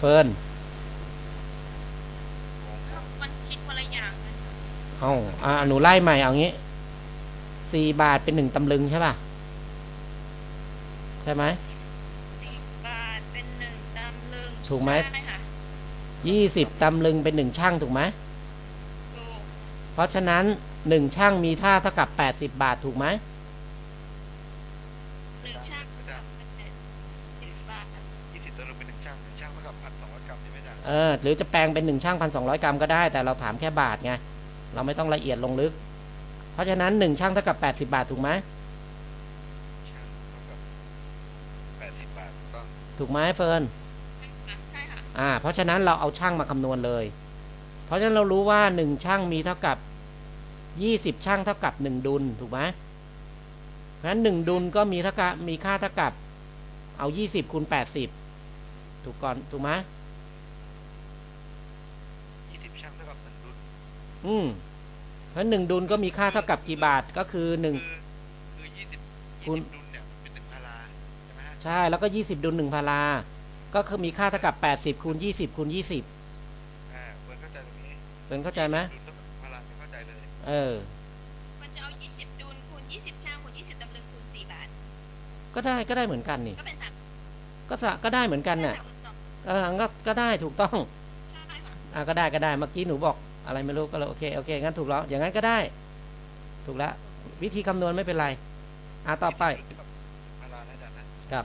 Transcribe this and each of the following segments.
เฟิร์นมันคิดคนละอย่างกันเอาอ่าหนูไล่ใหม่เอางี้สี่บาทเป็นหนึ่งตำลึงใช่ป่ะ ใช่ไหมสิบบาทเป็นหนึ่งตำลึงถูกไหม ใช่ค่ะยี่สิบตำลึงเป็นหนึ่งช่างถูกไหม ถูกเพราะฉะนั้นหนึ่งช่างมีค่าเท่ากับแปดสิบบาทถูกไหมหนึ่งช่างกับสิบบาท ยี่สิบตัวลงเป็นหนึ่งช่างหนึ่งช่างเท่ากับพันสองร้อยกรัมใช่ไหมจ๊ะ เออหรือจะแปลงเป็นหนึ่งช่างพันสองร้อยกรัมก็ได้ แต่เราถามแค่บาทไงเราไม่ต้องละเอียดลงลึก เพราะฉะนั้นหนึ่งช่างเท่ากับแปดสิบาทถูกไหมช่างเท่ากับแปดสิบบาทถูกต้องถูกไหมเฟิร์นใช่ค่ะอ่าเพราะฉะนั้นเราเอาช่างมาคำนวณเลย เพราะฉะนั้นเรารู้ว่าหนึ่งช่างมีเท่ากับยี่สิบช่างเท่ากับหนึ่งดุลถูกไหมเพราะฉะนั้นหนึ่งดุลก็มีเท่ากับมีค่าเท่ากับเอายี่สิบคูณแปดสิบถูกก่อนถูกไหม ยี่สิบช่างเท่ากับหนึ่งดุล อืมเพราะหนึ่งดุลก็มีค่าเท่ากับกี่บาทก็คือหนึ่งคือคือยี่สิบคุยี่ณสิบดุลเนี่ยเป็นหนึ่งพาราใช่ไหมฮะใช่แล้วก็ยี่สิบดุลหนึ่งพาราก็คือมีค่าเท่ากับแปดสิบคูณยี่สิบคูณยี่สิบอ่าเปิดเข้าใจตรงนี้เป็นเข้าใจไหมดุลเท่ากับพาราไม่เข้าใจเลยเออมันจะเอายี่สิบดุลคูณยี่สิบช่างคูณยี่สิบตำลึงคูณสี่บาท ก็ได้ก็ได้เหมือนกันนี่ก็เป็นสามก็สะก็ได้เหมือนกันน่ะใช่ค่ะเออก็ก็ได้ถูกต้องใช่ค่ะอะก็ได้ก็ได้เมื่อกี้หนูบอก อะไรไม่รู้ก็เลยโอเคโอเคงั้นถูกแล้วอย่างนั้นก็ได้ ถูกแล้ว วิธีคำนวณไม่เป็นไรอะต่อไปยี่สิบดุลเท่ากับพารานะอาจารย์นะครับ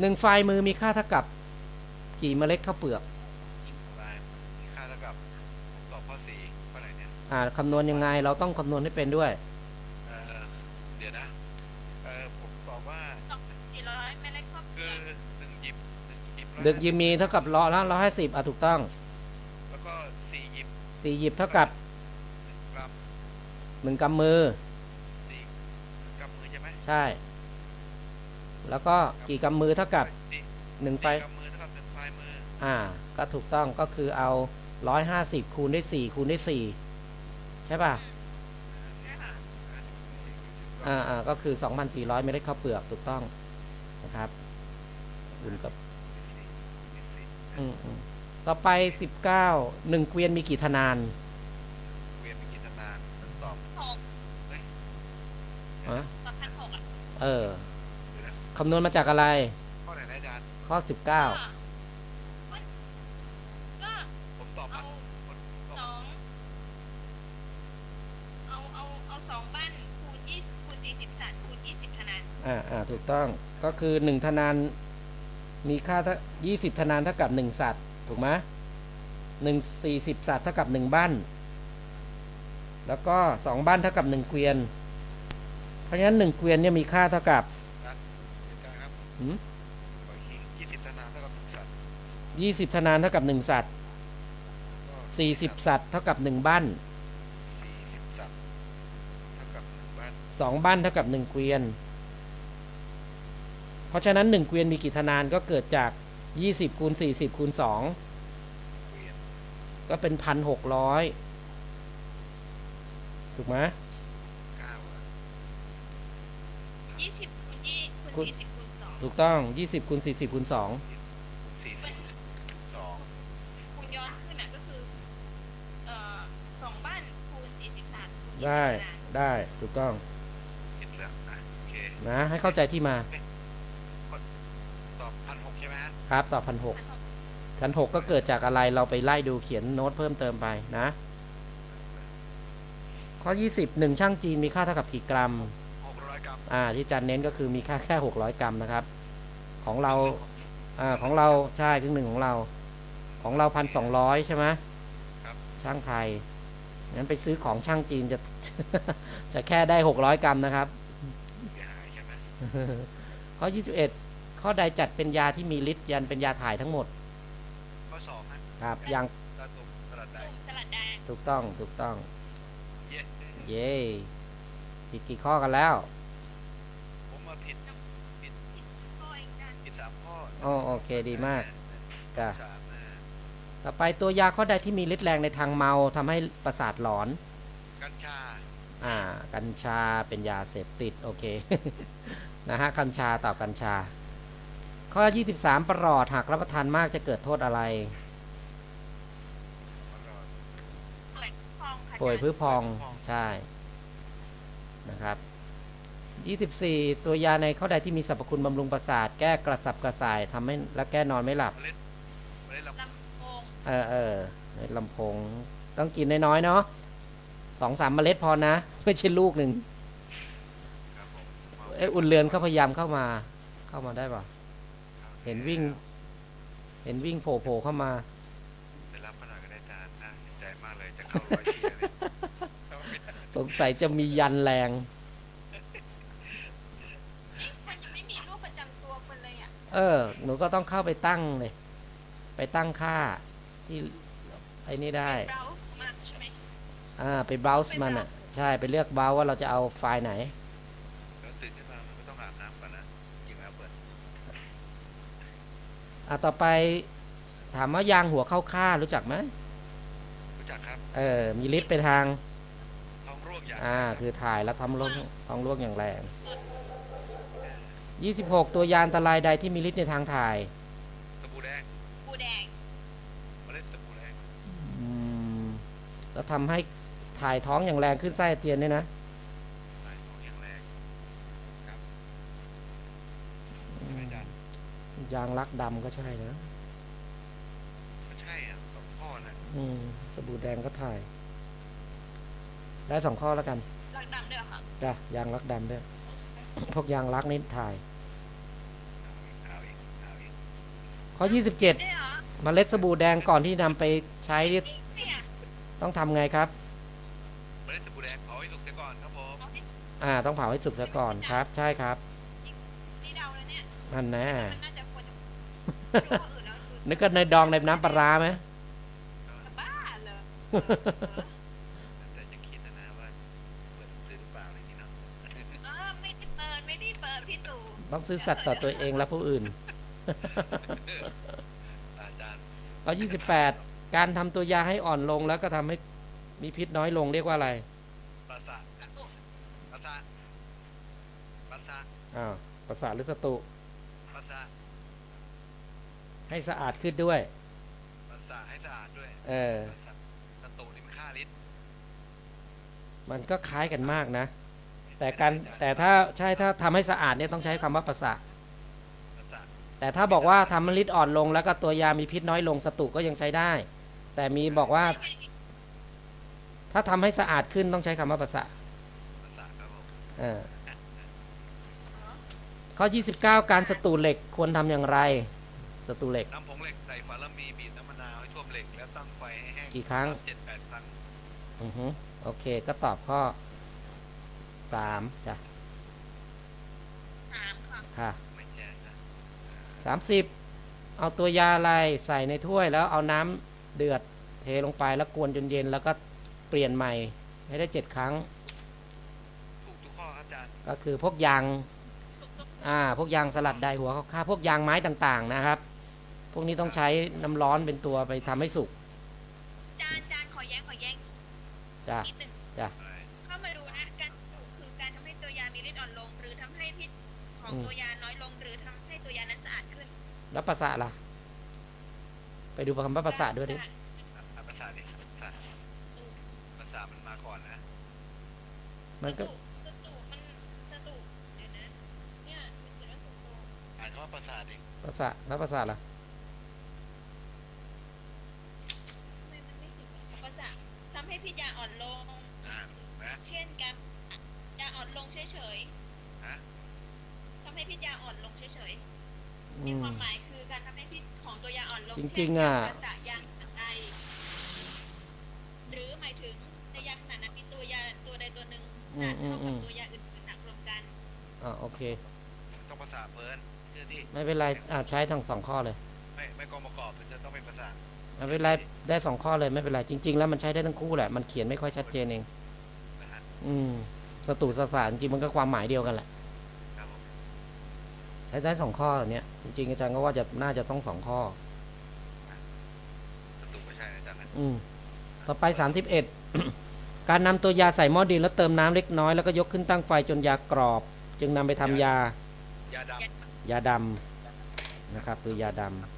หนึ่งไฟล์มือมีค่าเท่ากับ กี่เมล็ดข้าวเปลือกพารามีค่าเท่ากับผมตอบข้อสี่ข้อไหนเนี่ยอ่าคำนวณยังไงเราต้องคำนวณให้เป็นด้วยเออเดี๋ยวนะเออผมตอบว่าสี่ร้อยเมล็ดข้าวเปลืคืออกหนึ่งหยิบหนึ่งหยิบดึกยิมมีเท่ากับร้อยละร้อยห้าสิบอะถูกต้องแล้วก็สี่หยิบ สี่หยิบเท่ากับหนึ่งกรัมหนึ่งกำมือสี่กำมือใช่ไหมใช่ แล้วก็กี่กำมือเท่ากับสี่หนึ่งไฟสี่กำมือเท่ากับหนึ่งไฟมืออ่า ก็ถูกต้องก็คือเอาร้อยห้าสิบคูณได้สี่คูณได้สี่ใช่ป่ะใช่ค่ะอ่าอ่าก็คือ2,400เมล็ดข้าวเปลือกถูกต้องนะครับคูณกับอืมอืม ต่อไป19 1เกวียนมีกี่ธนานเวียนไปกินนานตอบหกฮะต่อพันหกอะเออคำนวณมาจากอะไร ข้อไหนนะอาจารย์ข้อก็19ก็ผมตอบเอามันสองเอาเอาเอาสองบ้านคูณยี่คูณสี่สิบสัตว์คูณยี่สิบธนานอ่าอ่าถูกต้องก็คือ1ธนานมีค่าเท่า20ธนานเท่ากับ1สัตว์ ถูกไหมหนึ่งสี่สิบสัตว์เท่ากับ1บ้าน แล้วก็2บ้านเท่ากับ1เกวียน เพราะฉะนั้น1เกวียนเนี่ยมีค่าเท่ากับอาจารย์ครับหืมขออีกทียี่สิบธนานเท่ากับหนึ่งสัตว์ยี่สิบธนานเท่ากับหนึ่งสัตว์ก็สี่สิบสัตว์เท่ากับหนึ่งบ้านสี่สิบสัตว์เท่ากับหนึ่งบ้านสองบ้านเท่ากับหนึ่งเกวียน เพราะฉะนั้นหนึ่งเกวียนมีกี่ธนานก็เกิดจาก ยี่สิบคูณสี่สิบคูณสองเวียนก็เป็นพันหกร้อยถูกไหมเก้าอะยี่สิบคูณยี่คูณคูณสี่สิบคูณสองถูกต้องยี่สิบคูณสี่สิบคูณสองสี่มัสินบสองคูณย้อนขึ้นอะก็คือเอ่อสองบ้านคูณสี่สิบสัตว์คูณยี่สิบได้ธนานได้ถูกต้องคิดแล้วนะโอเคนะให้เข้าใจที่มา ตอบพันหกใช่ไหมฮะ ครับต่อพันหกพันหกก็เกิดจากอะไรเราไปไล่ดูเขียนโน้ตเพิ่มเติมไปนะ ข้อยี่สิบหนึ่งช่างจีนมีค่าเท่ากับกี่กรัมหกร้อยกรัมอ่าที่อาจันเน้นก็คือมีค่าแค่600กรัมนะครับ ของเราอ่าของเราใช่ครึ่งหนึ่งของเรา ของเราพันสองร้อยใช่ไหมครับช่างไทยงั้นไปซื้อของช่างจีนจะจะแค่ได้600กรัมนะครับเสียหายใช่ไหมข้อ21 ข้อใดจัดเป็นยาที่มีฤทธิ์ยันเป็นยาถ่ายทั้งหมด ข้อสองฮะครับอย่างตาตุ่มตลาดใดตุ่มสลัดแดงถูกต้องถูกต้อง เย้เย้ผิดกี่ข้อกันแล้วผมมาผิดผิดข้อเองกันผิดสามข้ออ๋อโอเคดีมากจ้ะสามนะต่อไปตัวยาข้อใดที่มีฤทธิ์แรงในทางเมาทำให้ประสาทหลอน กัญชา อ่า กัญชาเป็นยาเสพติด โอเค นะฮะ กัญชาต่อกัญชา ข้อ 23 ประหลอดหากรับประทานมากจะเกิดโทษอะไรแล้วก็ป่วยพองค่ะป่วยอาจารพื้นพองพองใช่นะครับ 24 ตัวยาในข้อใดที่มีสรรพคุณบำรุงประสาท แก้กระสับกระส่ายทำให้และแก้นอนไม่หลับเมล็ดเมล็ดลำลำโพงเออเออในลำโพงต้องกินน้อยๆเนาะสองสามเมล็ดพอนะ ไม่ใช่ลูกหนึ่งครับผมเอยอุ่นเรือนเขาพยายามเข้ามาเข้ามาได้ปะ เห็นวิ่ง เห็นวิ่งโผล่ๆเข้ามาไปรับมาหน่อยก็ได้อาจารย์น่าเห็นใจมากเลยจะเข้าร้อยทีเลยเอาไม่ได้สงสัยจะมียันแรงคนยังไม่มีโรคประจำตัวคนเลยอะเออ หนูก็ต้องเข้าไปตั้งเลย ไปตั้งค่าที่ไอ้นี่ได้เราสมันใช่ไหมอ่า ไป browse มันอะ ใช่ ไปเลือก browse ว่าเราจะเอาไฟล์ไหน แล้วตื่นขึ้นมามันก็ต้องอาบน้ำก่อนนะจริงแล้วเปิด อะต่อไปถามว่ายางหัวเข้าค่ารู้จักไหมรู้จักครับ เออ มีลิฟต์ไปทางท้องร่วงอย่างอ่า คือถ่ายแล้วทำลงท้องลวกอย่างแรง 26 ตัวยาอันตรายใดที่มีฤทธิ์ในทางถ่ายสบู่แดงปูแดงเมล็ดสบู่แดงอืมแล้วทำให้ถ่ายท้องอย่างแรงขึ้นไส้อาเจียนด้วยนะ ใส่ของอย่างแรงครับ อื ใช่ไหม ม อาจารย์ ยางรักดำก็ใช่นะก็ใช่อะสองข้อนะอืมสบู่แดงก็ถ่าย ได้สองข้อแล้วกันรักดำด้วยเหรอค่ะจ้ะยางรักดำด้วยพวกยางรักนี่ถ่ายเอาอีกเอาอีกข้อ27ได้เหรอเมล็ดสบู่แดงก่อนที่นำไปใช้นี่เนี่ยต้องทำไงครับเมล็ดสบู่แดงเผาให้สุกเสียก่อนครับผมเอาที่อ่า ต้องเผาให้สุกซะก่อนครับ ใช่ครับนี่เดาแล้วเนี่ยนั่นแน่มั นน่าจะควรจะไม่รู้ว่าอื่นแล้วคือนึกกันในดองในน้ำปลาร้าไหมจะบ้าเหรอแต่จะคิดนะนะว่าเปิดซื้อหรือเปล่าอะไรอย่างนี้เนาะเออไม่ได้เปิดไม่ได้เปิดพี่ตู่ต้องซื้อสัตว์ต่อตัวเองและผู้อื่นอาจารย์ข้อ28การทำตัวยาให้อ่อนลงแล้วก็ทำให้มีพิษน้อยลงเรียกว่าอะไรประสาทประสาทประสาทอ้าวประสาทหรือสตุประสาท ให้สะอาดขึ้นด้วยประสาทให้สะอาดด้วยเออประสาทสตูนี่มันค่าลิตรมันก็คล้ายกันมากนะ แต่การแต่ถ้าใช่ถ้าทำให้สะอาดเนี่ยต้องใช้คำว่าประสาทประสาทแต่ถ้าบอกว่าทำให้ฤทธิ์อ่อนลง แล้วก็ตัวยามีพิษน้อยลงสตุก็ยังใช้ได้ แต่มีบอกว่า ถ้าทำให้สะอาดขึ้นต้องใช้คำว่าประสาทประสาทครับผมเออข้อ 29 การสตูเหล็กควรทำอย่างไร สตูเหล็กน้ำผงเหล็กใส่ฝาละมีบีบน้ำมะนาวให้ท่วมเหล็กแล้วตั้งไฟให้แห้งกี่ครั้งเจ็ดแปดครั้งอือฮึโอเคก็ตอบข้อสามจ้ะถามค่ะค่ะไม่แจ้งนะสามสิบเอาตัวยาอะไรใส่ในถ้วยแล้วเอาน้ำเดือดเทลงไปแล้วกวนจนเย็นแล้วก็เปลี่ยนใหม่ให้ได้เจ็ดครั้งถูกทุกข้อครับอาจารย์ก็คือพวกยางอ่าพวกยางสลัดไดหัวข้าวค่าพวกยางไม้ต่างๆนะครับ พวกนี้ต้องใช้น้ำร้อนเป็นตัวไปทำให้สุกจานจานขอแย้งขอแย้งจ้ะนิดหนึ่งอะไรเข้ามาดูนะการสรุปคือการทำให้ตัวยามีฤทธิ์อ่อนลง หรือทำให้พิษของตัวยาน้อยลง หรือทำให้ตัวยานั้นสะอาดขึ้น แล้วประสาทล่ะ ไปดูคำว่าประสาทด้วยดิอะอะประสาทดิประสาทประสาทมันมาก่อนนะ มันก็สตุมันสตุเดี๋ยวนะเนี่ยมันเขียนว่าสตุอ่านคำว่าประสาทดิประสาทแล้วประสาทล่ะ ทำไมมันไม่ถึงประสาททำ ให้พิษยาอ่อนลง อ่านนะเช่นการยาอ่อนลงเฉยฮะๆทำให้พิษยาอ่อนลงเฉยๆอืมีม ความหมายคือการทำให้พิษของตัวยาอ่อนลงจริงๆเช่นอะยาประสาทยางใดหรือหมายถึงในยาขนาดนั้นมีตัวยาตัวใดตัวหนึ่งหนักเท่ากับตัวยาอื่นๆหนักรวมกัน อ่าโอเค ต้องประสาทเพิ่นเชื่อที่ไม่เป็นไรอ่าใช้ทั้งสองข้อเลย ไม่ไม่กองประกอบมันจะต้องเป็นประสาท ไม่เป็นไรได้สองข้อเลยไม่เป็นไรจริง ๆ แล้วมันใช้ได้ทั้งคู่แหละมันเขียนไม่ค่อยชัดเจนเองนะฮะอืมสตุสสารจริงๆมันก็ความหมายเดียวกันแหละครับผมใช้ได้สองข้ออันเนี้ยจริงๆอาจารย์ก็ว่าจะน่าจะต้องสองข้อสตูไม่ใช่นะอาจารย์นะอืมต่อไปสามสิบเอ็ดการนำตัวยาใส่หม้อดินแล้วเติมน้ำเล็กน้อยแล้วก็ยกขึ้นตั้งไฟจนยากรอบ จึงนำไปทำยา ยาดำยาดนะครับตัวยาดำสา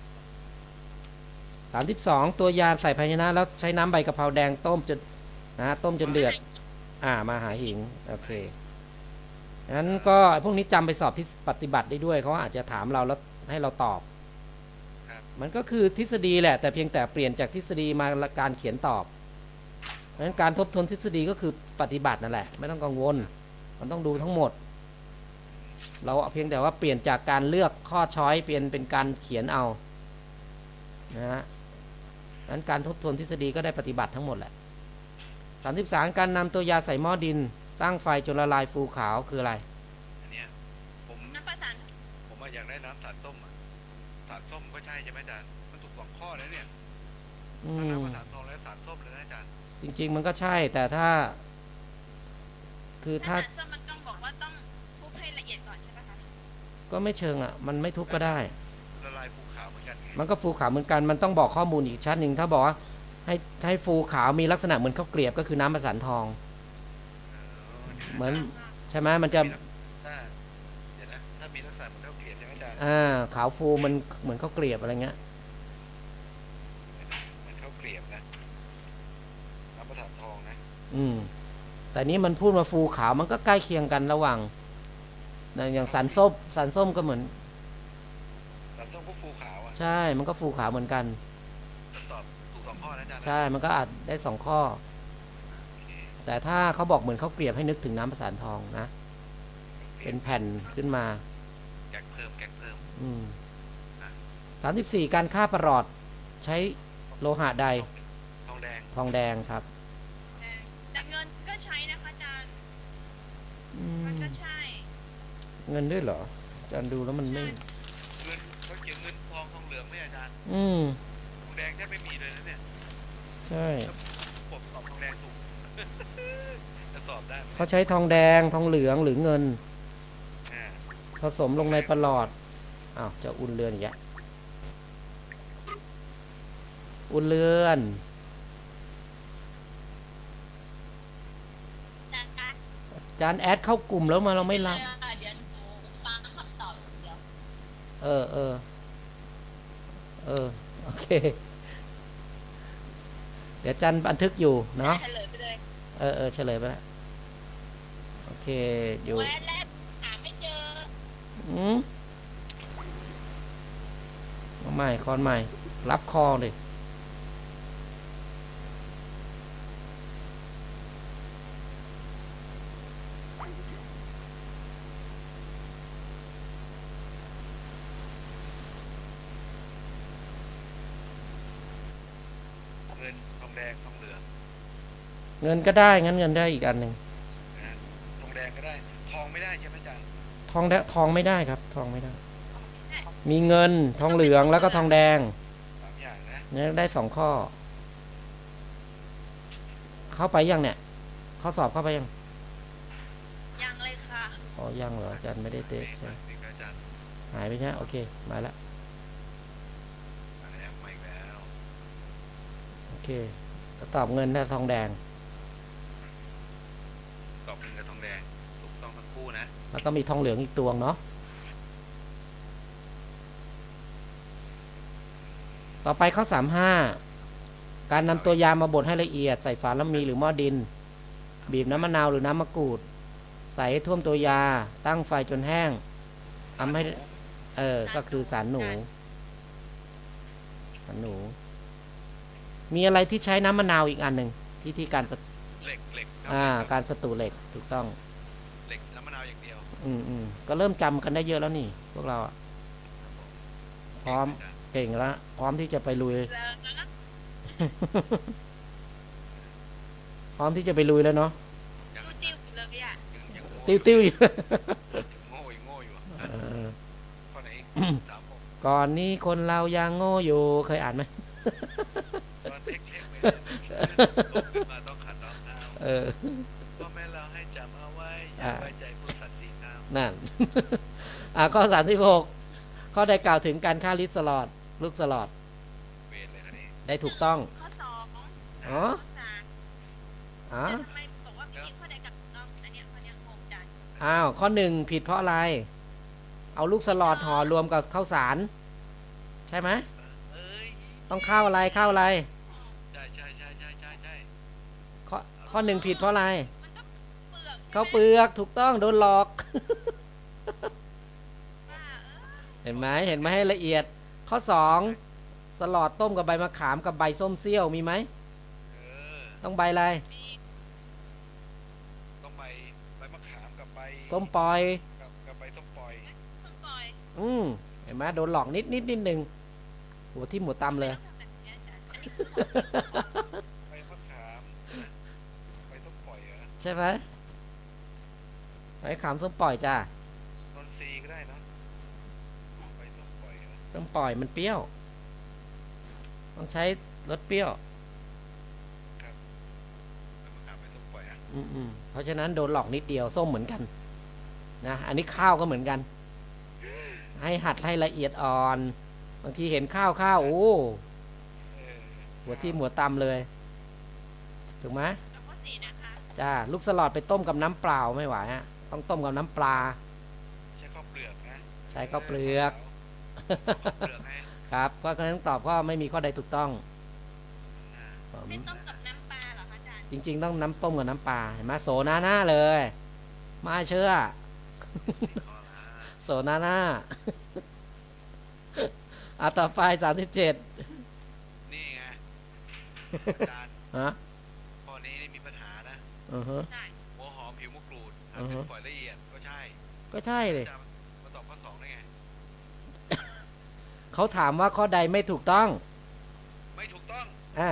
มสิบสองตัวยาใส่ภาชนะ แล้วใช้น้ำใบกะเพราแดงต้มจนนะต้มจนเดือด อ่ามาหาหิง โอเคงั้นก็ไอ้พวกนี้จำไปสอบที่ปฏิบัติได้ด้วย เขาอาจจะถามเราแล้วให้เราตอบครับมันก็คือทฤษฎีแหละ แต่เพียงแต่เปลี่ยนจากทฤษฎีมาการเขียนตอบเพราะฉะนั้นการทบทวนทฤษฎีก็คือปฏิบัตินั่นแหละ ไม่ต้องกังวล มันต้องดูทั้งหมด เราเพียงแต่ว่าเปลี่ยนจากการเลือกข้อช้อยเปลี่ยนเป็นการเขียนเอานะฮะ นั้นการทบทวนทฤษฎีก็ได้ปฏิบัติทั้งหมดแหละสามสิบสามการนำตัวยาใส่หม้อดิน ตั้งไฟจนละลายฟูขาวคืออะไรอันเนี้ยผมน้ำประสานผมว่าอยากได้น้ำสารส้มอะสารส้มก็ใช่ใช่ไหมอาจารย์มันถูกสองข้อเลยเนี่ยอืทั้งมน้ำประสานทองและสารส้มเลยนะอาจารย์จริง ๆ มันก็ใช่แต่ถ้า คือถ้าถ้าส้มมันต้องบอกว่าต้องทุบให้ละเอียดก่อนใช่ไหมคะก็ไม่เชิงอะ มันไม่ทุบก็ได้ ละลายภูขาวเหมือนกันไงมันก็ฟูขาวเหมือนกันมันต้องบอกข้อมูลอีกชั้นหนึ่งถ้าบอกว่าให้ให้ฟูขาวมีลักษณะเหมือนข้าวเกลียบก็คือน้ำประสานทองเออเหมือนใช่ไหมมันจะถ้าเดี๋ยวนะถ้ามีลักษณะเหมือนข้าวเกลียบใช่ไหมอาจารย์อ่าขาวฟูมันเหมือนข้าวเกลียบอะไรเงี้ยเหมือนข้าวเกลียบนะน้ำประสานทองนะอืมแต่นี้มันพูดมาฟูขาวมันก็ใกล้เคียงกันระหว่างนะอย่างสันส้มสันส้มก็เหมือน สารส้มก็ภูขาวอะใช่ มันก็ฟูขาวเหมือนกันตอบถูกสองข้อนะอาจารย์นะใช่ มันก็อาจได้สองข้อโอเคแต่ถ้าเขาบอกเหมือนข้าวเกลียบให้นึกถึงน้ำประสานทองนะ เป็นแผ่นขึ้นมา แกงเพิ่มแกงเพิ่มอืมสามสิบสี่การฆ่าประหลอดใช้โลหะใด ทองแดง ทองแดงครับ แต่เงินก็ใช้นะคะอาจารย์อืมมันก็ใช่ เงินด้วยเหรออาจารย์ดูแล้วมันไม่เงิน เขาเขียนเงินทองทองเหลืองไหมอาจารย์อืมทองแดงแทบไม่มีเลยนะเนี่ยใช่ ผมตอบทองแดงถูก จะสอบได้ไหมเขาใช้ทองแดงทองเหลืองหรือเงิน อ่าผสมลงในประหลอด อ้าว จะอุ่นเรือนอีกแล้วอุ่นเรือนแต่การอาจารย์แอดเข้ากลุ่มแล้วมาเราไม่รับ เดี๋ยวหนูฟังคำตอบเดี๋ยว เออเออ เออ โอเค เดี๋ยวอาจันบันทึกอยู่เนาะเฉลยไปเลยเออเออเฉลยไปแล้วโอเค อยู่แวะแรกหาไม่เจออืมเอาใหม่คอนใหม่ รับคอเลย เงินทองแดงทองเหลือง เงินก็ได้งั้นเงินได้อีกอันหนึ่งนะฮะทองแดงก็ได้ ทองไม่ได้ใช่ไหมอาจารย์ทองแดทองไม่ได้ครับ ทองไม่ได้ มีเงินทองเหลืองแล้วก็ทองแดงสามอย่างนะเนี่ยได้สองข้อ เข้าไปยังเนี่ยข้อสอบเข้าไปยัง ยังเลยค่ะ อ๋อ ยังเหรออาจารย์ไม่ได้เตะนี่ใช่ไหมนี่ก็อาจารย์หายไปใช่ไหมโอเค มาแล้วมาแล้วมาอีกแล้วโอเคก็ตอบเงินได้ทองแดง ตอบเงินกับทองแดงถูกต้องทั้งคู่นะแล้วก็มีทองเหลืองอีกตวงเนาะต่อไปข้อสามห้าการนำตัวยามาบดให้ละเอียด ใส่ฝาละมีหรือหม้อดิน บีบน้ำมะนาวหรือน้ำมะกรูด ใส่ให้ท่วมตัวยา ตั้งไฟจนแห้งทำให้ เออ ก็คือสารหนู สารหนู มีอะไรที่ใช้น้ำมะนาวอีกอันหนึ่งที่ที่การสตเหล็กเหล็กคบ อ่าเหล็การสตูเหล็กถูกต้อง เหล็กน้ำมะนาวอย่างเดียว อืมอืมก็เริ่มจำกันได้เยอะแล้วนี่ พวกเราอะพร้อมเก่งนะเก่งแล้วพร้อมที่จะไปลุยแล้วนะพร้อมที่จะไปลุยแล้วเนาะยังดูติวอยู่เลยอะยังยังโง่ติ้วติ้วอยู่โง่อยู่โง่อยู่อะเออข้อไหนอีกสามหกก่อนนี้คนเรายังโง่อยู่เคยอ่านไหมตอนเล็กๆเลยโตขึ้นมาต้ องขัดรองเท้าเออพ่อแม่เราให้จำเอาไว้อย่าไว้ใจผู้สัตย์สีเท้านั่น อ่าข้อสามที่หกข้อใดกล่าวถึงการฆ่าลิตสลอด ลูกสลอดเวรเลยครับนี่ได้ถูกต้อง ข้อสองอ๋อข้อสามอ๋อแต่ทำไมบอกว่าไม่มีข้อใดกับถูกต้องอันเนี้ยข้อเนี้ยงงจังอ้าวข้อหนึ่งผิดเพราะอะไร เอาลูกสลอดห่อรวมกับข้าวสาร ใช่ไหมเอ้ยต้องข้าวอะไรข้าวอะไรใช่ใช่ใช่ใช่ใช่ใช่ ข้อข้อหนึ่งผิดเพราะอะไรมันก็เปลือกข้าวเปลือกถูกต้องโดนหลอกว่าเออเห็นไหมเห็นไหมให้ละเอียด ข้อสองสลอดต้มกับใบมะขามกับใบส้มเซี่ยวมีไหมเออต้องใบอะไรมีต้องใบใบมะขามกับใบส้มปล่อยกับกับใบส้มปล่อยต้นปล่อยอืมเห็นไหมโดนหลอกนิดนิดนิดหนึ่งหัวที่หมูตำเลย ใช่ไหมใบขามส้มปล่อยจ้านนทรีย์ก็ได้เนอะใบส้มปล่อยเหรอส้มปล่อยมันเปรี้ยว ต้องใช้รสเปรี้ยวใบมะขามใบส้มปล่อยอะอืมอืมเพราะฉะนั้นโดนหลอกนิดเดียวส้มเหมือนกันนะอันนี้ข้าวก็เหมือนกัน ให้หัดให้ละเอียดอ่อน บางทีเห็นข้าวข้าวโอ้เออหัวที่หัวตำเลย ถูกไหมแล้วข้อสี่นะคะ จ้าลูกสลอดไปต้มกับน้ำเปล่าไม่ไหวฮะต้องต้มกับน้ำปลา ใช้ข้าวเปลือกนะใช้ข้าวเปลือกข้าวเปลือกให้ครับก็ฉะนั้นตอบก็ไม่มีข้อใดถูกต้องอ่าผมไม่ต้มกับน้ำปลาเหรอคะอาจารย์จริง ๆ ต้องน้ำต้มกับน้ำปลาเห็นไหมโสนาหน้าเลย มาเชื่อข้อละโสนาหน้าอะต่อไปสามสิบเจ็ดนี่ไงอาจารย์ฮะ ข้อนี้นี่มีปัญหานะ อือฮะใช่หัวหอมผิวมะกรูดอือทำฮึเป็นฝอยละเอียดก็ใช่ก็ใช่เลยจะมาตอบข้อสองได้ไง เขาถามว่าข้อใดไม่ถูกต้องไม่ถูกต้องอ่า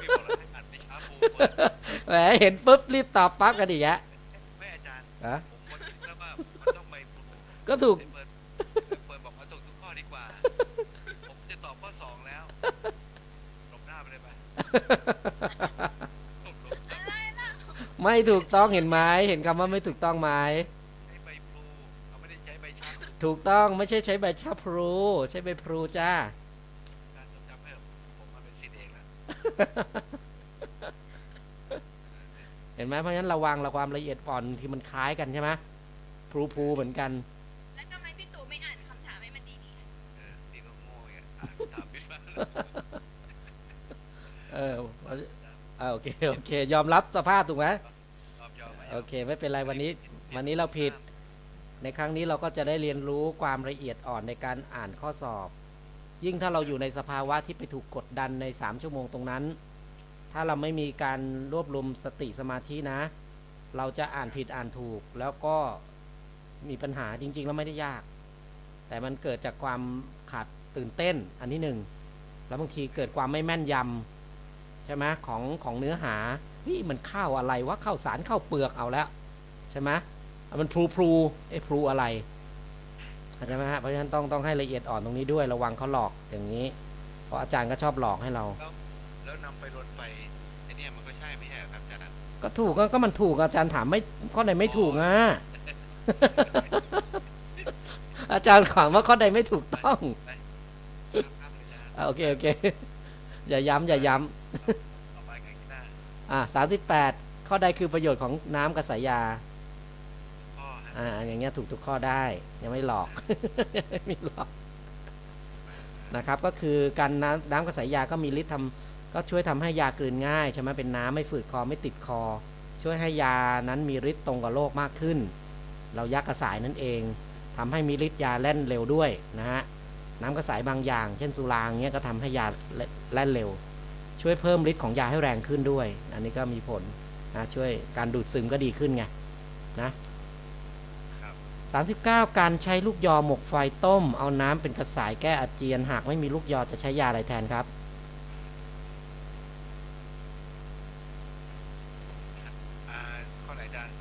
พี่บอกแล้วให้อัดในช้าปูเปิดแหมเห็นปุ๊บรีบตอบปั๊บกันอีกแล้วไม่อาจารย์ฮะผมว่าคิดแล้วว่ามันต้องไปปูก็ถูกเปิดเปิดบอกเอาถูกทุกข้อดีกว่า ผมจะตอบข้อสองแล้วหลบหน้า ไปเลยไปหลบหลบอะไรล่ะไม่ถูกต้องเห็นไหมเห็นคำว่าไม่ถูกต้องไหมใช้ใบพลูเขาไม่ได้ใช้ใบช้ำถูกต้องไม่ใช่ใช้ใบชะพลูใช้ใบพลูจ้าการจดจำเพิ่มผมมาเป็นซีเองแล้วเห็นไหมเพราะฉะนั้นระวังระความละเอียดอ่อนที่มันคล้ายกันใช่ไหมพลูพลูเหมือนกันแล้วทำไมพี่ตู่ไม่อ่านคำถามให้มันดีๆอะเออนี่ก็โง่อีกอะอ่านถามพี่บ้าง เอออ่าโอเคโอเค ยอมรับสภาพถูกไหมยอมยอมไหมโอเค ไม่เป็นไรวันนี้ วันนี้เราผิด ในครั้งนี้เราก็จะได้เรียนรู้ความละเอียดอ่อนในการอ่านข้อสอบ ยิ่งถ้าเราอยู่ในสภาวะที่ไปถูกกดดันใน 3 ชั่วโมงตรงนั้น ถ้าเราไม่มีการรวบรวมสติสมาธินะ เราจะอ่านผิดอ่านถูก แล้วก็มีปัญหาจริง ๆ แล้วไม่ได้ยาก แต่มันเกิดจากความขาดตื่นเต้นอันที่หนึ่งแล้วบางทีเกิดความไม่แม่นยำ ใช่ไหมของของเนื้อหานี่มันข้าวอะไรวะข้าวสารข้าวเปลือกเอาแล้วใช่ไหมอะมันพลูพลูไอ้พลูอะไรเข้าใจไหมฮะเพราะฉะนั้นต้องต้องให้ละเอียดอ่อนตรงนี้ด้วยระวังเขาหลอกอย่างนี้ เพราะอาจารย์ก็ชอบหลอกให้เรา แล้วนำไปรนไฟไอเนี่ยมันก็ใช่ไม่ใช่เหรอครับอาจารย์ก็ถูกก็ก็มันถูกอาจารย์ถามไม่ข้อใดไม่ถูกอะอาจารย์ถามว่าข้อใดไม่ถูกต้องครับครับอาจารย์อะโอเคโอเคอย่าย้ำอย่าย้ต่ อไปไงกีตาร์ำอะสามสิบแปดข้อใดคือประโยชน์ของน้ำกับสายยาข้อฮะอ่าอย่างเงี้ยถูกทุกข้อได้ยังไม่หลอกไม่หลอกนะครับก็คือการน้ำน้ำกระสายยาก็มีฤทธิ์ทำก็ช่วยทำให้ยากลืนง่ายใช่ไหมเป็นน้ำไม่ฝืดคอไม่ติดคอ ช่วยให้ยานั้นมีฤทธิ์ตรงกับโรคมากขึ้น เรายักกระสายนั่นเองทำให้มีฤทธิ์ยาแล่นเร็วด้วยนะฮะน้ำกระสายบางอย่าง เช่นสุราอย่างเงี้ยก็ทำให้ยาแล่นเร็ว ช่วยเพิ่มฤทธิ์ของยาให้แรงขึ้นด้วย อันนี้ก็มีผลนะช่วยการดูดซึมก็ดีขึ้นไงนะ39การใช้ลูกยอหมกไฟต้ม เอาน้ำเป็นกระสายแก้อาเจียน หากไม่มีลูกยอจะใช้ยาอะไรแทนครับอ่าข้อไหนอาจารย์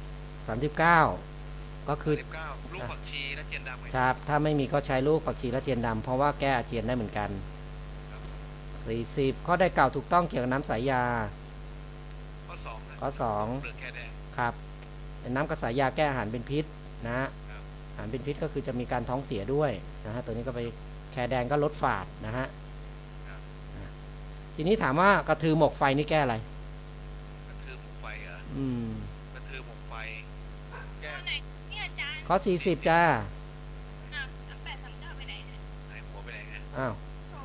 39ก็คือสิบเก้าลูกผักชีและเทียนดำไงครับถ้าไม่มีก็ใช้ลูกผักชีและเทียนดำเพราะว่าแก้อาเจียนได้เหมือนกัน 40 ข้อได้กล่าวถูกต้องเกี่ยวกับน้ำสายยา ข้อสองนะข้อสองเปลือกแค่แดง ครับน้ำกระสายยาแก้อาหารเป็นพิษนะฮะครับอาหารเป็นพิษก็คือจะมีการท้องเสียด้วยนะฮะตัวนี้ก็ไปแคแดงก็ลดฝาดนะฮะอะทีนี้ถามว่ากระทือหมกไฟนี่แก้อะไรกระทือหมกไฟเหรออืมกระทือหมกไฟแก้ข้อไหนเนี่ยอาจารย์ข้อ40จ้าอะแปอ้าวโถ